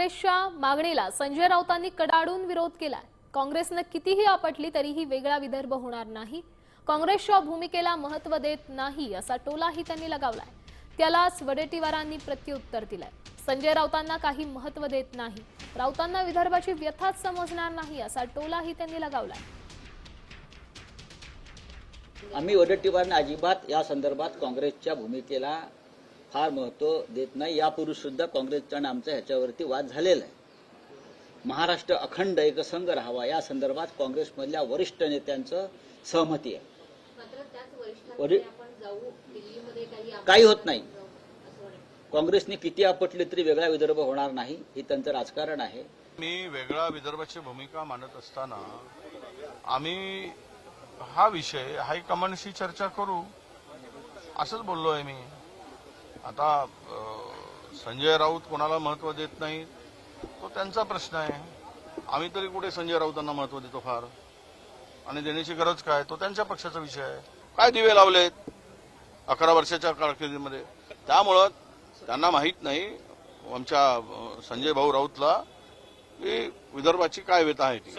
काँग्रेसच्या मागणीला संजय राऊतांनी कडाडून विरोध केलाय. काँग्रेसनं कितीही आपटली तरीही वेगळा विदर्भ होणार नाही. काँग्रेसच्या भूमिकेला महत्त्व देत नाही असा टोलाही त्यांनी लगावलाय. त्यालाच वडेटीवारांनी प्रत्युत्तर दिलंय. संजय राऊतांना काही महत्त्व देत नाही. राऊतांना विदर्भाची व्यथाच समजणार नाही असा टोलाही त्यांनी लगावलाय. आम्ही वडेट्टीवारांना अजिबात या संदर्भात काँग्रेसच्या भूमिकेला फार महत्त्व देत नाही. यापूर्वी सुद्धा काँग्रेसचा आणि आमचा ह्याच्यावरती वाद झालेला आहे. महाराष्ट्र अखंड एकसंघ राहावा. या संदर्भात काँग्रेसमधल्या वरिष्ठ नेत्यांचं सहमती आहे. मात्र त्याच वरी- वरिष्ठांकडे आपण जाऊ दिल्लीमध्ये काही होत नाही. काँग्रेसने किती आपटले तरी वेगळा विदर्भ होणार नाही हे त्यांचं राजकारण आहे. मी वेगळा विदर्भाची भूमिका मांडत असताना आम्ही हा विषय हायकमांडशी चर्चा करू असंच बोललो आहे मी. आता संजय राऊत कोणाला महत्त्व देत नाही तो त्यांचा प्रश्न आहे. आम्ही तरी कुठे संजय राऊतांना महत्त्व देतो फार? आणि देण्याची गरज काय? तो त्यांच्या पक्षाचा विषय आहे. काय दिवे लावलेत अकरा वर्षाच्या कारकिर्दीमध्ये? त्यामुळं त्यांना माहीत नाही आमच्या संजय भाऊ राऊतला की विदर्भाची काय व्यथा आहे ती.